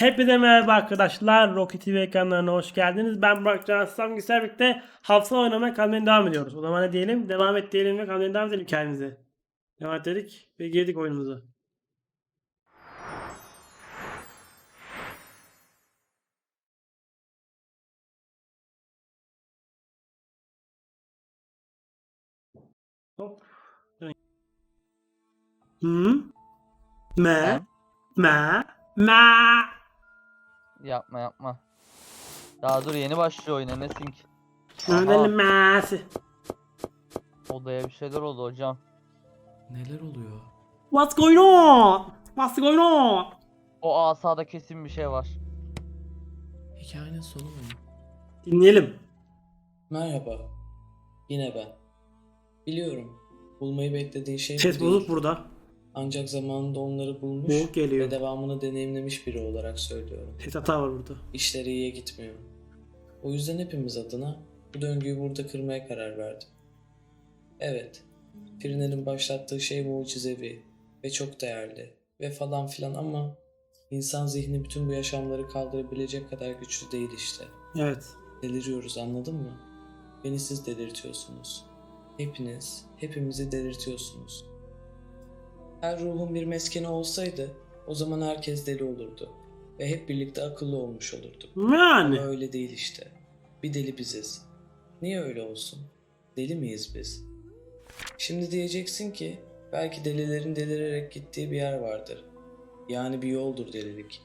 Hepinize merhaba arkadaşlar. Rocket TV ekranlarına hoş geldiniz. Ben Burak Can Aslan Güzel birlikte hafıza oynamaya kalmaya devam ediyoruz. O zaman ne diyelim? Devam et diyelim ve kalmaya devam edelim hikayemize. Devam et dedik ve girdik oyunumuza. Hop. Hı? Me? Me? Me? Yapma yapma. Daha dur yeni başlıyor oyuna ne sync. Ödelim mesi. Odaya bir şeyler oldu hocam. Neler oluyor? What's going on? What's going on? O asada kesin bir şey var. Hikayenin sonu mu? Dinleyelim. Merhaba. Yine ben. Biliyorum. Bulmayı beklediğin şey bu değil. bozuk burada. Ancak zamanında onları bulmuş Boğuk geliyor. ve devamını deneyimlemiş biri olarak söylüyorum. Ses hata var burada. İşleri iyiye gitmiyor. O yüzden hepimiz adına bu döngüyü burada kırmaya karar verdim. Evet, Firine'nin başlattığı şey mucizevi ve çok değerli ve falan filan ama insan zihni bütün bu yaşamları kaldırabilecek kadar güçlü değil işte. Evet. Deliriyoruz anladın mı? Beni siz delirtiyorsunuz. Hepiniz, hepimizi delirtiyorsunuz. Her ruhun bir meskeni olsaydı o zaman herkes deli olurdu. Ve hep birlikte akıllı olmuş olurduk. Yani. Ama öyle değil işte. Bir deli biziz. Niye öyle olsun? Deli miyiz biz? Şimdi diyeceksin ki belki delilerin delirerek gittiği bir yer vardır. Yani bir yoldur delilik.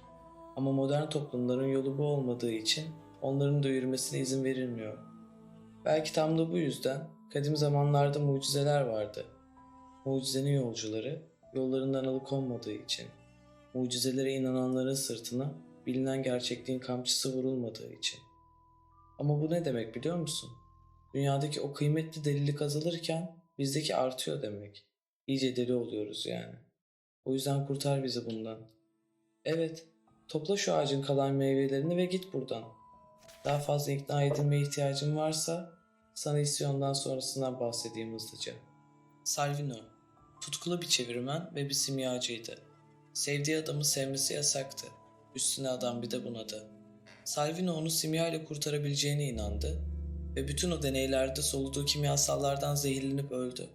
Ama modern toplumların yolu bu olmadığı için onların da yürümesine izin verilmiyor. Belki tam da bu yüzden kadim zamanlarda mucizeler vardı. Mucizenin yolcuları yollarından alıkonmadığı için. Mucizelere inananların sırtına bilinen gerçekliğin kamçısı vurulmadığı için. Ama bu ne demek biliyor musun? Dünyadaki o kıymetli delilik azalırken bizdeki artıyor demek. İyice deli oluyoruz yani. O yüzden kurtar bizi bundan. Evet, topla şu ağacın kalan meyvelerini ve git buradan. Daha fazla ikna edilmeye ihtiyacın varsa sana isyondan sonrasından bahsedeyim hızlıca. Salvino, tutkulu bir çevirmen ve bir simyacıydı. Sevdiği adamı sevmesi yasaktı. Üstüne adam bir de bunadı. Salvino onu simya ile kurtarabileceğine inandı ve bütün o deneylerde soluduğu kimyasallardan zehirlenip öldü.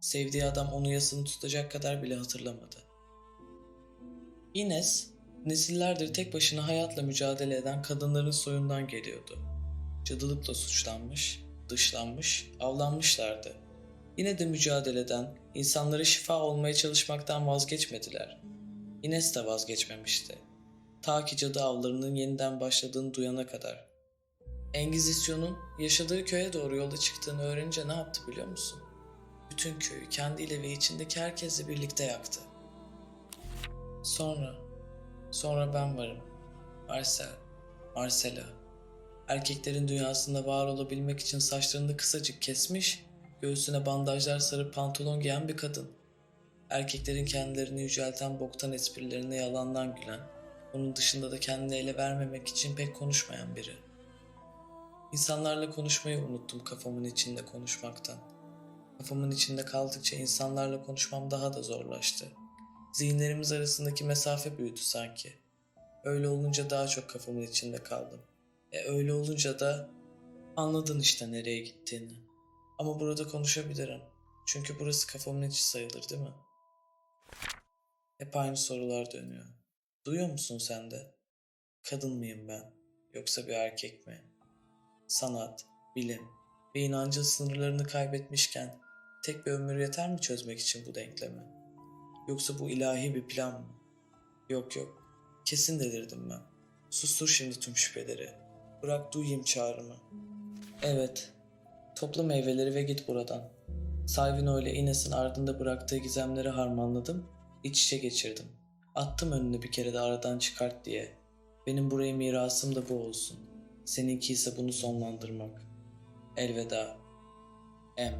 Sevdiği adam onu yasını tutacak kadar bile hatırlamadı. Ines, nesillerdir tek başına hayatla mücadele eden kadınların soyundan geliyordu. Cadılıkla suçlanmış, dışlanmış, avlanmışlardı. Yine de mücadeleden, insanlara şifa olmaya çalışmaktan vazgeçmediler. Ines de vazgeçmemişti. Ta ki cadı avlarının yeniden başladığını duyana kadar. Engizisyon'un yaşadığı köye doğru yola çıktığını öğrenince ne yaptı biliyor musun? Bütün köyü kendiyle ve içindeki herkesle birlikte yaktı. Sonra, sonra ben varım. Marcel, Marcela. Erkeklerin dünyasında var olabilmek için saçlarını kısacık kesmiş, göğsüne bandajlar sarıp pantolon giyen bir kadın. Erkeklerin kendilerini yücelten boktan esprilerine yalandan gülen, onun dışında da kendini ele vermemek için pek konuşmayan biri. İnsanlarla konuşmayı unuttum kafamın içinde konuşmaktan. Kafamın içinde kaldıkça insanlarla konuşmam daha da zorlaştı. Zihinlerimiz arasındaki mesafe büyüdü sanki. Öyle olunca daha çok kafamın içinde kaldım. E öyle olunca da anladın işte nereye gittiğini. Ama burada konuşabilirim. Çünkü burası kafamın içi sayılır değil mi? Hep aynı sorular dönüyor. Duyuyor musun sen de? Kadın mıyım ben? Yoksa bir erkek mi? Sanat, bilim ve inancın sınırlarını kaybetmişken tek bir ömür yeter mi çözmek için bu denklemi? Yoksa bu ilahi bir plan mı? Yok yok. Kesin delirdim ben. Sustur şimdi tüm şüpheleri. Bırak duyayım çağrımı. Evet. Topla meyveleri ve git buradan. Salvino ile Ines'in ardında bıraktığı gizemleri harmanladım, iç içe geçirdim. Attım önüne bir kere de aradan çıkart diye. Benim buraya mirasım da bu olsun. Seninki ise bunu sonlandırmak. Elveda. M.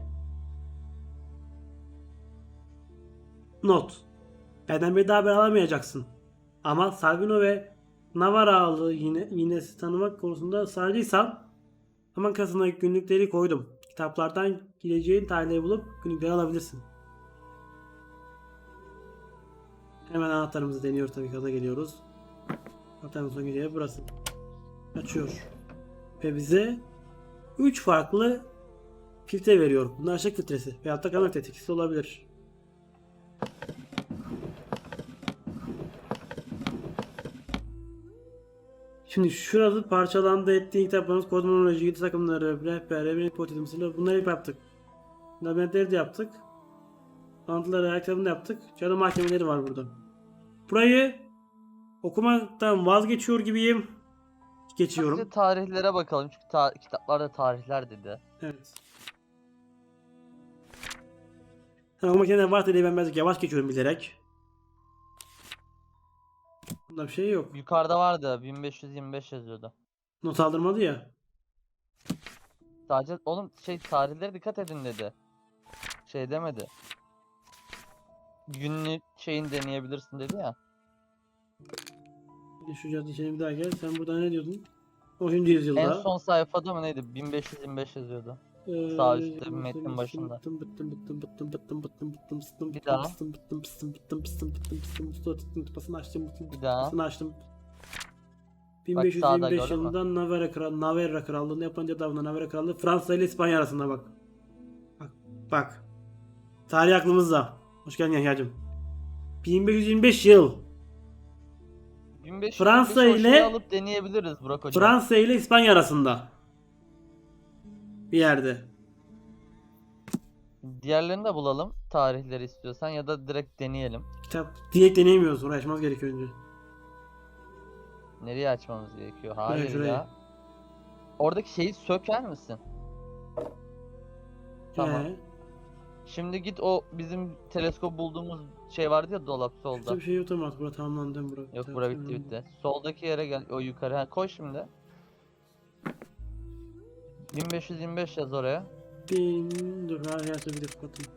Not. Benden bir daha haber alamayacaksın. Ama Salvino ve Navarralı yine Ines'i tanımak konusunda ısrarcıysan hemen kasına günlükleri koydum. Kitaplardan gireceğin tarihleri bulup günlükleri alabilirsin. Hemen anahtarımızı deniyoruz tabii gaza geliyoruz. Zaten son gidiyor burası. Açıyor. Ve bize 3 farklı filtre veriyor. Bunlar ışık filtresi veyahut da kamera filtresi olabilir. Şimdi şurada parçalandı ettiği kitaplarımız, kozmoloji, gidi takımları, rehber, evlilik hipotetimizi bunları hep yaptık. Labirentleri de yaptık. Anlatıları, her kitabını da yaptık. Cadı mahkemeleri var burada. Burayı okumaktan vazgeçiyor gibiyim. Geçiyorum. Sadece tarihlere bakalım çünkü ta- kitaplarda tarihler dedi. Evet. Sen okumak var diye ben birazcık yavaş geçiyorum bilerek. Bunda bir şey yok. Yukarıda vardı 1525 yazıyordu. Not aldırmadı ya. Sadece oğlum şey tarihlere dikkat edin dedi. Şey demedi. Günlük şeyin deneyebilirsin dedi ya. Bir de Şu cadı içine bir daha gel. Sen burada ne diyordun? 10. yüzyılda. En son sayfada mı neydi? 1525 yazıyordu. Sağ üstte metnin başında. Bir daha. Bir daha. açtım. 1525 yılında Navarra, Kral Navarra Krallığı'nı yapınca davına Navarra Krallığı Fransa ile İspanya arasında bak. Bak. bak. Tarih aklımızda. Hoş geldin Yahya'cığım. 1525 yıl. 1525 Fransa ile alıp deneyebiliriz Burak Hocam. Fransa ile İspanya arasında. Bir yerde. Diğerlerini de bulalım tarihleri istiyorsan ya da direkt deneyelim. Kitap direkt deneyemiyoruz. Orayı açmamız gerekiyor önce. Nereye açmamız gerekiyor? Hayır şuraya. ya. Oradaki şeyi söker misin? Tamam. Ee, Şimdi git o bizim teleskop bulduğumuz şey vardı ya dolap solda. Şurada bir şey yok ama bura tamamlandı bura. Yok bura bitti bitti. Soldaki yere gel o yukarı. Ha, koy şimdi. 1525 yaz oraya. Bin dur ha ya bir de kapatayım.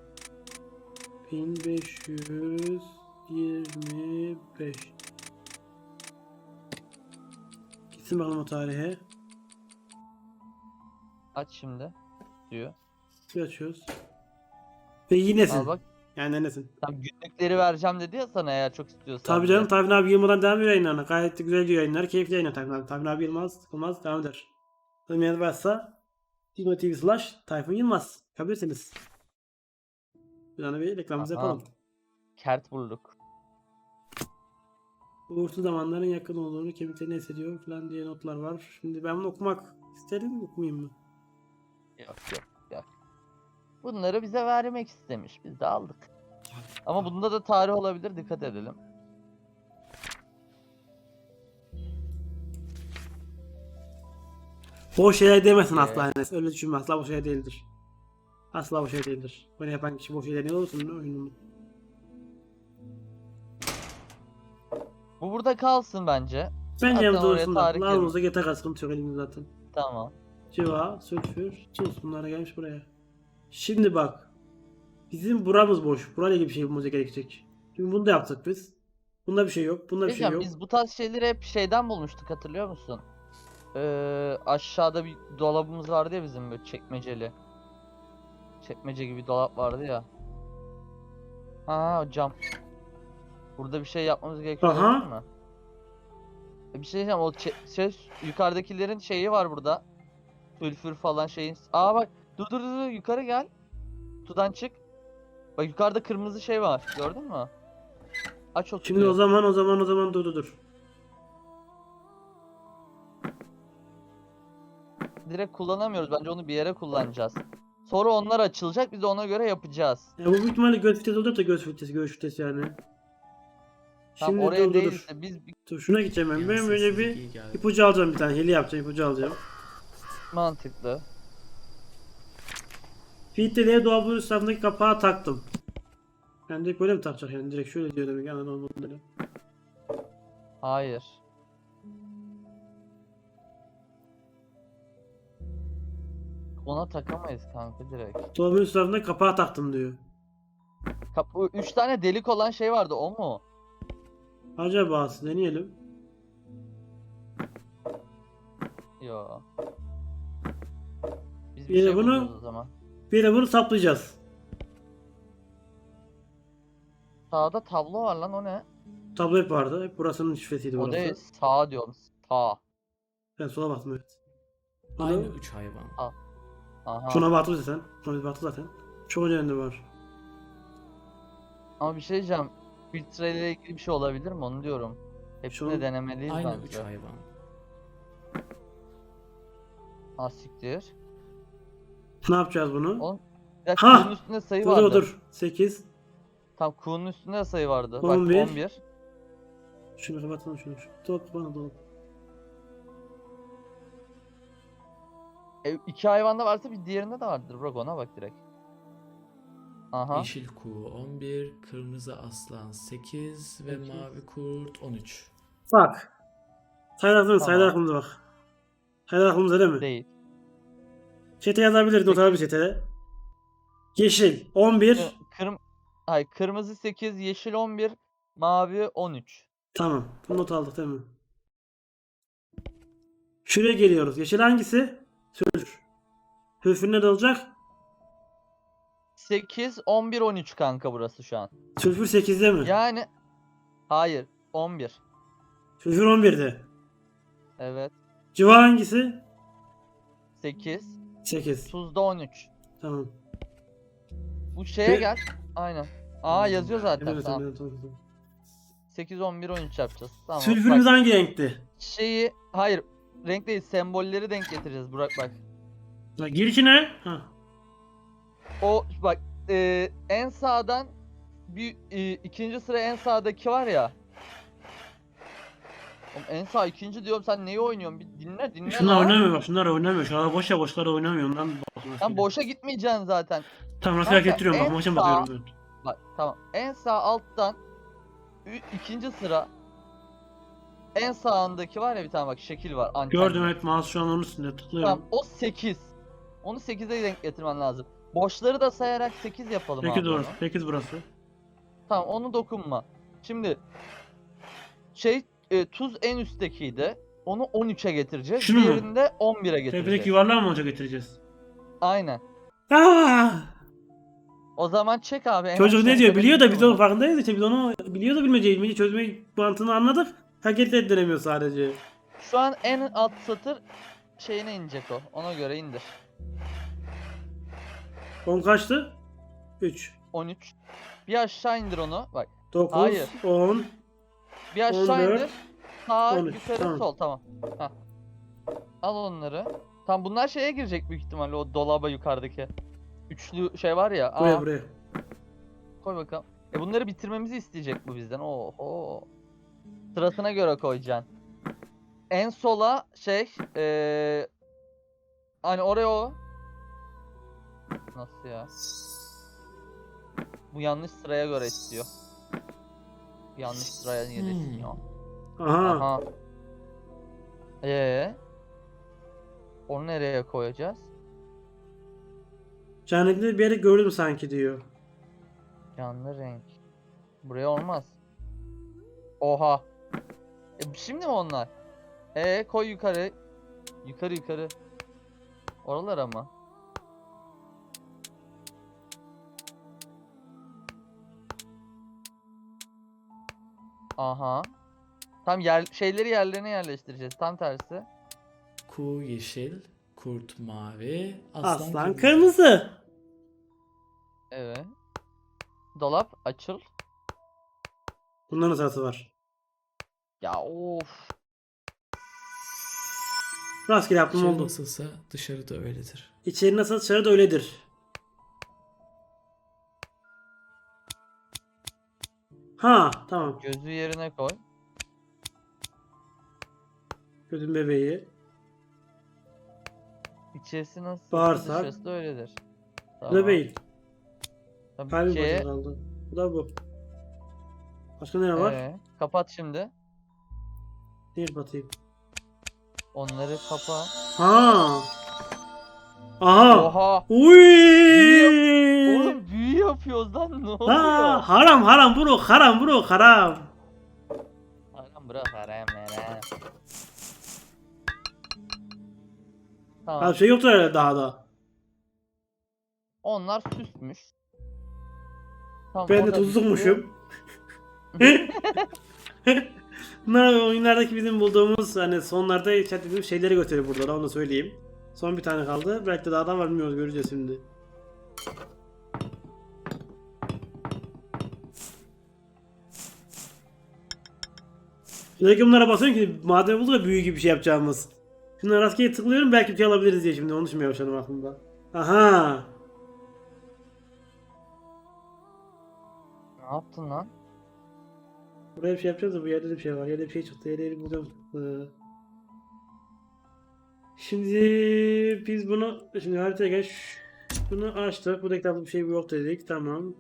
1525 Gitsin bakalım o tarihe. Aç şimdi. Diyor. Bir açıyoruz. Ve yinesin. Al bak. Yani nesin? Tam günlükleri vereceğim dedi ya sana eğer çok istiyorsan. Tabii canım Tayfun abi Yılmaz'dan devam ediyor yayınlarına. Gayet de güzel diyor yayınlar. Keyifli yayınlar Tayfun abi. Tayfun abi Yılmaz sıkılmaz devam eder. Tanımayan varsa Dino TV slash Tayfun Yılmaz. Yapabilirsiniz. Bir tane bir reklamımızı Aha. yapalım. Kert bulduk. Uğursuz zamanların yakın olduğunu kemiklerini hissediyor falan diye notlar var. Şimdi ben bunu okumak isterim okumayayım mı? Yok yok yok. Bunları bize vermek istemiş. Biz de aldık. Ama bunda da tarih olabilir dikkat edelim. Boş şeyler demesin asla Enes. Öyle düşünme asla boş şey değildir. Asla boş şey değildir. Bunu yapan kişi boş şeyler ne olursun oyununu. Bu burada kalsın bence. Bence oraya olsun da. tarih Lazımızda yeter yok elimizde zaten. Tamam. Civa, sülfür, tuz bunlar da gelmiş buraya. Şimdi bak. Bizim buramız boş. Burayla ilgili bir şey bulmamız gerekecek. Şimdi bunu da yaptık biz. Bunda bir şey yok. Bunda bir şey yok. biz bu tarz şeyleri hep şeyden bulmuştuk hatırlıyor musun? Ee, aşağıda bir dolabımız vardı ya bizim böyle çekmeceli. Çekmece gibi dolap vardı ya. Ha cam. Burada bir şey yapmamız gerekiyor Aha. değil mi? E, Bir şey diyeceğim o şey yukarıdakilerin şeyi var burada. Sülfür falan şeyin. Aa bak dur dur dur yukarı gel. Sudan çık. Bak yukarıda kırmızı şey var. Gördün mü? Aç o Şimdi o zaman o zaman o zaman dur dur dur. Direkt kullanamıyoruz. Bence onu bir yere kullanacağız. Sonra onlar açılacak. Biz de ona göre yapacağız. Ya bu büyük ihtimalle göz filtresi olacak da göz filtresi, göz filtresi yani. Tam Şimdi oraya dur dur. değilse biz Dur şuna gideceğim ben. Ben böyle bir ipucu alacağım bir tane. Hile yapacağım, ipucu alacağım. mantıklı. Filtreliğe dolabın üstündeki kapağı taktım. Yani direkt böyle mi takacak yani? Direkt şöyle diyor demek anladın bunları. Hayır. Ona takamayız kanka direkt. Dolabın üstündeki kapağı taktım diyor. Kap bu üç tane delik olan şey vardı o mu? Acaba deneyelim. Yo. Biz bir Yine şey bunu- bulacağız o zaman. Bir de bunu saplayacağız. Sağda tablo var lan o ne? Tablo hep vardı. Hep burasının şifresiydi O burası. değil. Sağ diyorum. Sağ. Ben sola baktım evet. Aynı üç hayvan. Aha. Şuna baktım zaten. Şuna bir zaten. Çok önemli var. Ama bir şey diyeceğim. Filtre ile ilgili bir şey olabilir mi? Onu diyorum. Hepsini Şu- denemeliyiz Aynı bence. üç hayvan. Ha siktir. Ne yapacağız bunu? Oğlum, Ya Ha! kuğunun üstünde sayı Dur vardı. dur dur. 8. Tam kuğunun üstünde de sayı vardı. 11. Bak 11. Şunu kapatalım şunu. Şu Dolap bana dolap. E, iki hayvanda varsa bir diğerinde de vardır. Bırak ona bak direkt. Aha. Yeşil kuğu 11, kırmızı aslan 8 ve Sekiz. mavi kurt 13. Bak. Sayılar aklımıza, Tamam. sayılar aklımıza bak. Sayılar aklımıza değil mi? Değil. Çete yazabiliriz. Not alabilir çetede. Yeşil 11. Kır, kırm Ay, kırmızı 8, yeşil 11, mavi 13. Tamam. Bu not aldık değil mi? Şuraya geliyoruz. Yeşil hangisi? Sülfür. Sülfür ne olacak? 8, 11, 13 kanka burası şu an. Sülfür 8'de mi? Yani hayır, 11. Sülfür 11'de. Evet. Civa hangisi? 8, 8. tuzda 13. Tamam. Bu şeye Ve- gel. Aynen. Aa yazıyor zaten. Evet, tamam. evet, evet, evet. 8, 11, 13 yapacağız. Tamam. Sülfürümüz Bak, hangi renkti? şeyi hayır renk değil sembolleri denk getireceğiz Burak bak. Ya girişine. Ha. O bak e, en sağdan bir e, ikinci sıra en sağdaki var ya. Oğlum en sağ ikinci diyorum sen neyi oynuyorsun? Bir dinle dinle. Şunlar lan. oynamıyor bak. Şunlar oynamıyor. Şunlar boş ya boşlar oynamıyor. Ondan. Sen boşa gitmeyeceksin zaten. Tamam nasıl Kanka, hareket ettiriyorum bak. Maça bakıyorum ben. Bak tamam. En sağ alttan ikinci sıra en sağındaki var ya bir tane bak şekil var. antenli. Gördüm evet mouse şu an onun üstünde tıklıyorum. Tamam o 8. Onu 8'e denk getirmen lazım. Boşları da sayarak 8 yapalım 8 abi onu. orası. 8 burası. Tamam onu dokunma. Şimdi şey e, tuz en üsttekiydi. Onu 13'e getireceğiz. Şunu mu? Diğerini de 11'e Tepedeki getireceğiz. yuvarlağı mı olacak getireceğiz? Aynen. Aa! O zaman çek abi. Çocuk ne diyor biliyor da biz mi? farkındayız işte biz onu biliyor da bilmeceyi bilmeceyi çözmeyi mantığını anladık. Hareket ettiremiyor sadece. Şu an en alt satır şeyine inecek o. Ona göre indir. 10 kaçtı? 3. 13. Bir aşağı indir onu. Bak. 9, Hayır. 10. Bir aşağı 14, indir. Sağ 13, yukarı tamam. sol tamam. Heh. Al onları. Tamam bunlar şeye girecek büyük ihtimalle o dolaba yukarıdaki. Üçlü şey var ya. Buraya Aa, buraya. koy bakalım. E bunları bitirmemizi isteyecek bu bizden. Oho. Sırasına göre koyacaksın. En sola şey eee hani oraya o. Nasıl ya? Bu yanlış sıraya göre istiyor. Yanlış sıraya niye Hmm. istiyor? Aha. Aha. Ee. Onu nereye koyacağız? Cennetinde bir yere gördüm sanki diyor. Canlı renk. Buraya olmaz. Oha. E, şimdi mi onlar? Ee koy yukarı. Yukarı yukarı. Oralara mı? Aha. Tam yer şeyleri yerlerine yerleştireceğiz. Tam tersi. Kuğu yeşil, kurt mavi, aslan, Aslan kırmızı. Evet. Dolap açıl. Bunların sırası var. Ya of. Rastgele yaptım İçeri oldu. nasılsa dışarıda öyledir. İçeri nasıl dışarı da öyledir. Ha tamam. Gözü yerine koy. Gözüm bebeği. İçerisi nasıl? Bağırsak. Dışarısı da öyledir. Bebeği. Tabii Kalbim ki. başa kaldı. Bu da bu. Başka ne var? Ee, kapat şimdi. Değil batayım. Onları kapa. Ha. Aha. Oha. Uy. Oğlum büyü yapıyoruz lan ne oluyor? Ha, haram haram bro haram bro haram. Haram bırak haram haram. Tamam. Abi şey yoktur herhalde daha da. Onlar süsmüş. Tamam, Ben de tuzlukmuşum. Bunlar oyunlardaki bizim bulduğumuz hani sonlarda işaretlediğimiz şeyleri gösteriyor burada da onu söyleyeyim. Son bir tane kaldı. Belki de daha da var bilmiyoruz göreceğiz şimdi. Sürekli bunlara basıyorum ki madem bulduk ya büyü gibi bir şey yapacağımız. Şimdi rastgele tıklıyorum belki bir şey alabiliriz diye şimdi onu düşünmeye başladım aklımda. Aha! Ne yaptın lan? Buraya bir şey yapacağız da bu yerde de bir şey var. Yerde bir şey çıktı. Yerde bulacağım. Ee, Şimdi biz bunu şimdi haritaya geç. Bunu açtık. Bu kitapta bir şey yok dedik. Tamam.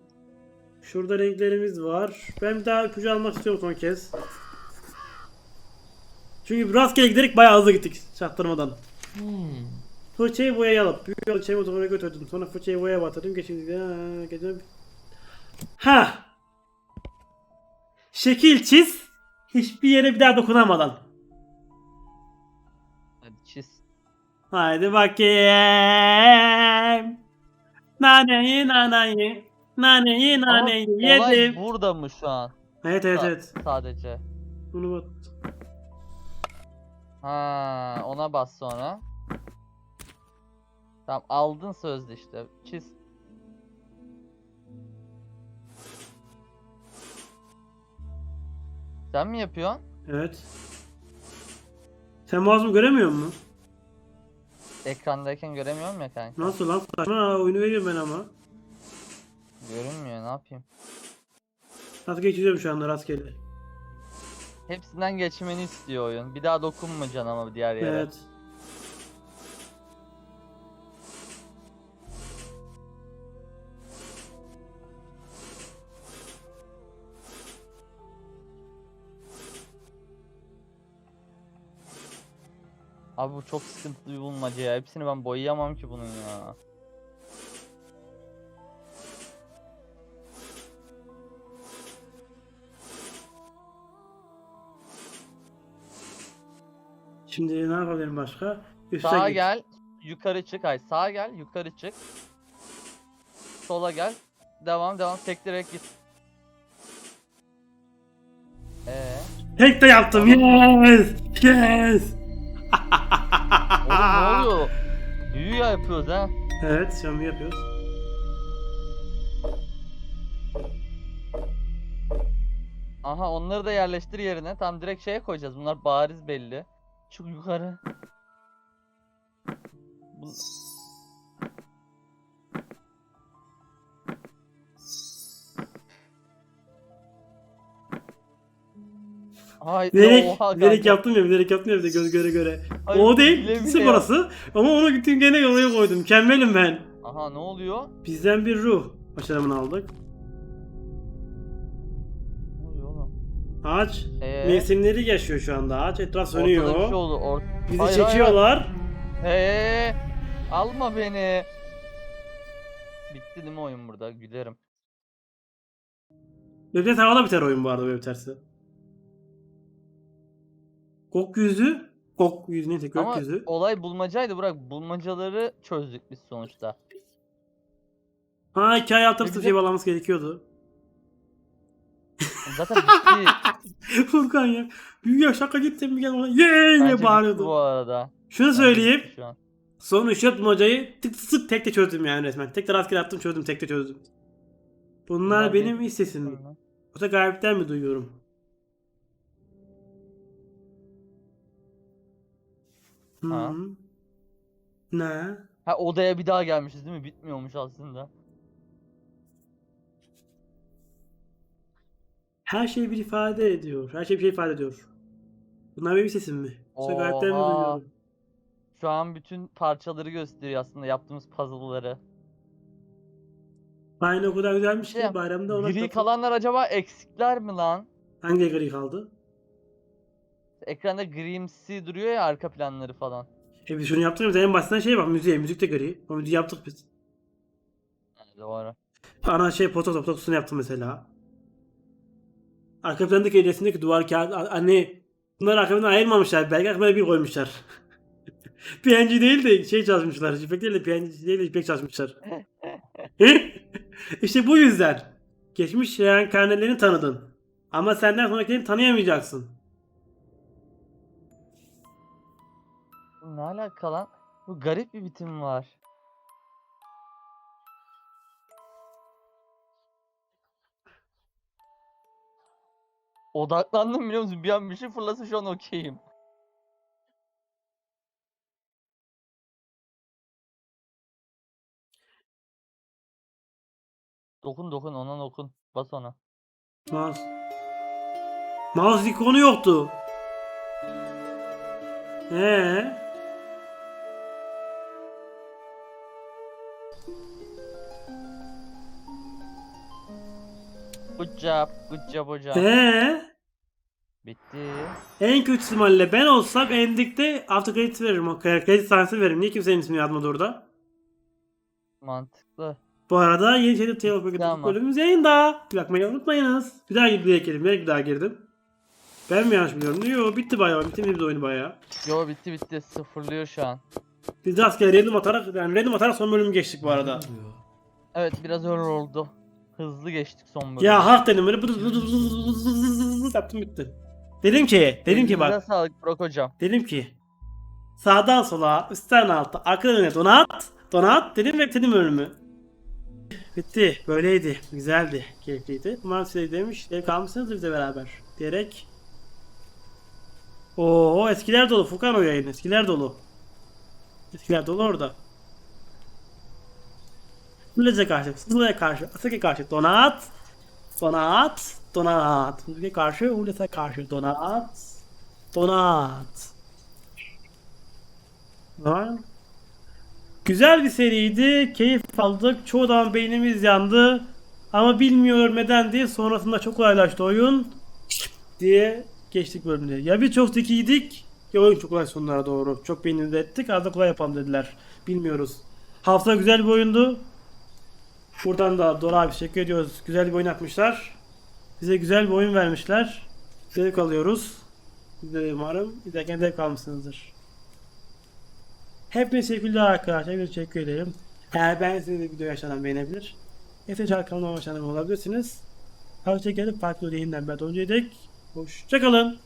Şurada renklerimiz var. Ben bir daha ipucu almak istiyorum son kez. Çünkü rastgele giderek bayağı hızlı gittik çaktırmadan. Fırçayı boyaya alıp büyük ölçeği otomobile götürdüm. Sonra fırçayı boyaya batırdım. Geçin ha, geçin. Ha! Şekil çiz. Hiçbir yere bir daha dokunamadan. Hadi çiz. Haydi bakayım. Naneyi naneyi. Naneyi Ama naneyi olay yedim. burada mı şu an? Evet evet Sa- evet. Sadece. Bunu bak. Ha, ona bas sonra. Tamam aldın sözde işte. Çiz. Sen mi yapıyorsun? Evet. Sen boğazımı göremiyor musun? Ekrandayken göremiyorum ya kanka. Nasıl lan? Saçma oyunu veriyorum ben ama. Görünmüyor ne yapayım. Nasıl geçiyorum şu anda rastgele. Hepsinden geçmeni istiyor oyun. Bir daha dokunmayacaksın ama diğer yere. Evet. Abi bu çok sıkıntılı bir bulmaca ya. Hepsini ben boyayamam ki bunun ya. Şimdi ne yapabilirim başka? Üste Sağa git. gel, yukarı çık. Hayır, sağa gel, yukarı çık. Sola gel. Devam, devam. Sektirerek git. Ee, Tek de yaptım. Yes! Yes! Oğlum ne oluyor? Büyü ya yapıyoruz ha. Evet şu an bunu yapıyoruz. Aha onları da yerleştir yerine. Tam direkt şeye koyacağız. Bunlar bariz belli. Çık yukarı. Bu... Ay, Bilerek, oha bilerek yaptım ya bilerek yaptım ya bir de göz göre göre. Hayır, o değil bile bile orası ama onu gittim gene yolaya koydum. Mükemmelim ben. Aha ne oluyor? Bizden bir ruh başarımını aldık. Ne oluyor oğlum? Ağaç Ee, mevsimleri yaşıyor şu anda. Ağaç etraf ortada bir şey sönüyor. oldu. Or Bizi Hayır, hayır. çekiyorlar. Ee, alma beni. Bitti değil mi oyun burada? Gülerim. Webde tavada biter oyun bu arada web tersi. Gökyüzü. Gökyüzü neyse Ama gökyüzü. olay bulmacaydı bırak. Bulmacaları çözdük biz sonuçta. Ha hikaye altı bir şey bağlaması gerekiyordu. Zaten bitti. Furkan ya. Büyük şaka gittim bir gel ona. Yeee Bence diye bağırıyordu. bu arada. Şunu Bence söyleyeyim. bitti şu an. Son 3 bulmacayı tık tık tık tek de çözdüm yani resmen. Tek de rastgele attım çözdüm tek de çözdüm. Bunlar Bunlar benim benim-? Sonra. Yoksa gayipten mi duyuyorum? Hı Ha. -hı. Ne? Ha odaya bir daha gelmişiz değil mi? Bitmiyormuş aslında. Her şey bir ifade ediyor. Her şey bir şey ifade ediyor. Bunlar benim sesim mi? Yoksa gayipten mi Oha. duyuyorum? Şu an bütün parçaları gösteriyor aslında yaptığımız puzzle'ları. Aynı o kadar güzelmiş ki Şey, bayramda ona Gri kalanlar acaba eksikler mi lan? Hangi gri kaldı? Ekranda grimsi duruyor ya arka planları falan. E biz şunu yaptık ya, en basitinden şey bak müziğe. Müzik de gri. O müziği yaptık biz. Doğru. Ana şey foto fotoğrafını yaptım mesela. Arka plandaki resimdeki duvar kağıdı hani bunlar arka plandan ayırmamışlar. Belki arka bir koymuşlar. PNG değil de şey çalışmışlar. JPEG değil de PNG değil de JPEG çalışmışlar. işte bu yüzden. Geçmiş reenkarnelerini tanıdın. Ama senden sonrakilerini tanıyamayacaksın. Ne alaka lan? Bu garip bir bitim var. Odaklandım biliyor musun? Bir an bir şey fırlasa şu an okeyim. Dokun dokun ona dokun. Bas ona. Mouse. Mouse ikonu yoktu. Ee? Good job. Good job hocam. Ee? Bitti. En kötü ihtimalle ben olsam endikte autocredit veririm. O kredi sahnesi veririm. Niye kimsenin ismini yazmadı orada? Mantıklı. Bu arada yeni şeyde Tale of Tamam. bölümümüz yayında. Bir bakmayı unutmayınız. Bir daha bir girdim. Bir daha girdim. Ben mi yanlış biliyorum? Yo bitti bayağı. Bitti mi oyunu bayağı? Yo bitti bitti. Sıfırlıyor şu an. Biz rastgele random atarak yani random atarak son bölümü geçtik bu arada. Evet biraz öyle oldu. Hızlı geçtik son bölümü. Ya hak dedim böyle bıdı bıdı bıdı bıdı bıdı bıdı yaptım bitti. Dedim ki, dedim ki bak, sağlık Burak hocam. dedim ki sağdan sola, üstten alta, arkadan öne donat, donat dedim ve bitirdim bölümü. Bitti. Böyleydi. Güzeldi. Keyifliydi. Umarım size demiş. Ev kalmışsınız bizle beraber. Diyerek. Oo eskiler dolu. Furkan o yayın. Eskiler dolu. Eskiler dolu orada. Sıla'ya karşı, Sıla'ya karşı, Asak'a karşı donat, donat, donat. Sıla'ya karşı, Ulyas'a karşı donat, donat. Var. Güzel bir seriydi. Keyif aldık. Çoğu zaman beynimiz yandı. Ama bilmiyorum neden diye sonrasında çok kolaylaştı oyun. Diye geçtik bölümde. Ya biz çok zekiydik ya oyun çok kolay sonlara doğru. Çok beynimizi ettik. Az da kolay yapalım dediler. Bilmiyoruz. Hafta güzel bir oyundu. Buradan da Dora abi teşekkür ediyoruz. Güzel bir oyun yapmışlar. Bize güzel bir oyun vermişler. Zevk alıyoruz. Umarım izlerken zevk almışsınızdır. Hepinize teşekkürler arkadaşlar. Hepinize teşekkür ederim. Eğer beğendiyseniz de videoyu aşağıdan beğenebilir. Efe Çarkan'la aşağıdan olabilirsiniz. Hoşçakalın. Farklı yayından bir önce Hoşçakalın.